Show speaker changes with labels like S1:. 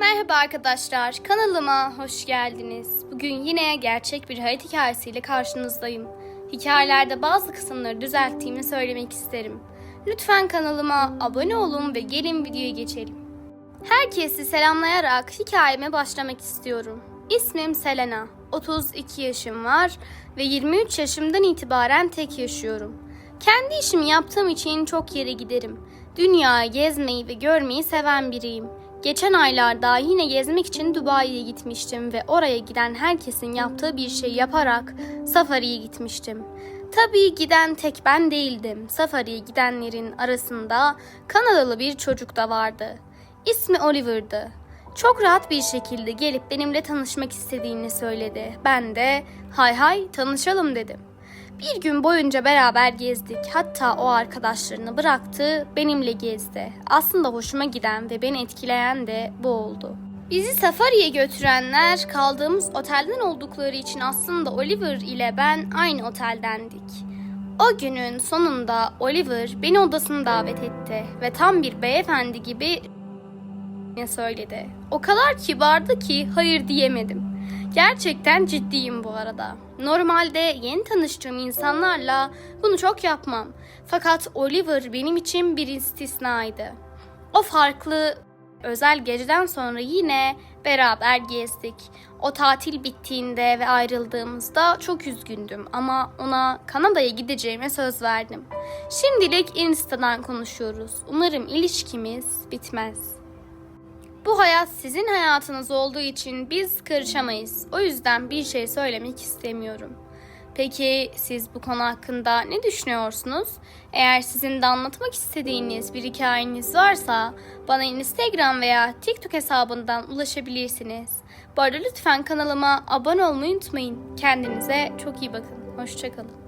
S1: Merhaba arkadaşlar, kanalıma hoş geldiniz. Bugün yine gerçek bir hayat hikayesiyle karşınızdayım. Hikayelerde bazı kısımları düzelttiğimi söylemek isterim. Lütfen kanalıma abone olun ve gelin videoya geçelim. Herkesi selamlayarak hikayeme başlamak istiyorum. İsmim Selena. 32 yaşım var ve 23 yaşımdan itibaren tek yaşıyorum. Kendi işimi yaptığım için çok yere giderim. Dünyayı gezmeyi ve görmeyi seven biriyim. Geçen aylarda yine gezmek için Dubai'ye gitmiştim ve oraya giden herkesin yaptığı bir şey yaparak safariye gitmiştim. Tabii giden tek ben değildim. Safariye gidenlerin arasında Kanadalı bir çocuk da vardı. İsmi Oliver'dı. Çok rahat bir şekilde gelip benimle tanışmak istediğini söyledi. Ben de hay hay tanışalım dedim. Bir gün boyunca beraber gezdik. Hatta o arkadaşlarını bıraktı, benimle gezdi. Aslında hoşuma giden ve beni etkileyen de bu oldu. Bizi safariye götürenler kaldığımız otelden oldukları için aslında Oliver ile ben aynı oteldendik. O günün sonunda Oliver beni odasına davet etti ve tam bir beyefendi gibi söyledi. O kadar kibardı ki hayır diyemedim. Gerçekten ciddiyim bu arada. Normalde yeni tanıştığım insanlarla bunu çok yapmam. Fakat Oliver benim için bir istisnaydı. O farklı özel geceden sonra yine beraber gezdik. O tatil bittiğinde ve ayrıldığımızda çok üzgündüm ama ona Kanada'ya gideceğime söz verdim. Şimdilik Insta'dan konuşuyoruz. Umarım ilişkimiz bitmez. Bu hayat sizin hayatınız olduğu için biz karışamayız. O yüzden bir şey söylemek istemiyorum. Peki siz bu konu hakkında ne düşünüyorsunuz? Eğer sizin de anlatmak istediğiniz bir hikayeniz varsa bana Instagram veya TikTok hesabından ulaşabilirsiniz. Bu arada lütfen kanalıma abone olmayı unutmayın. Kendinize çok iyi bakın. Hoşçakalın.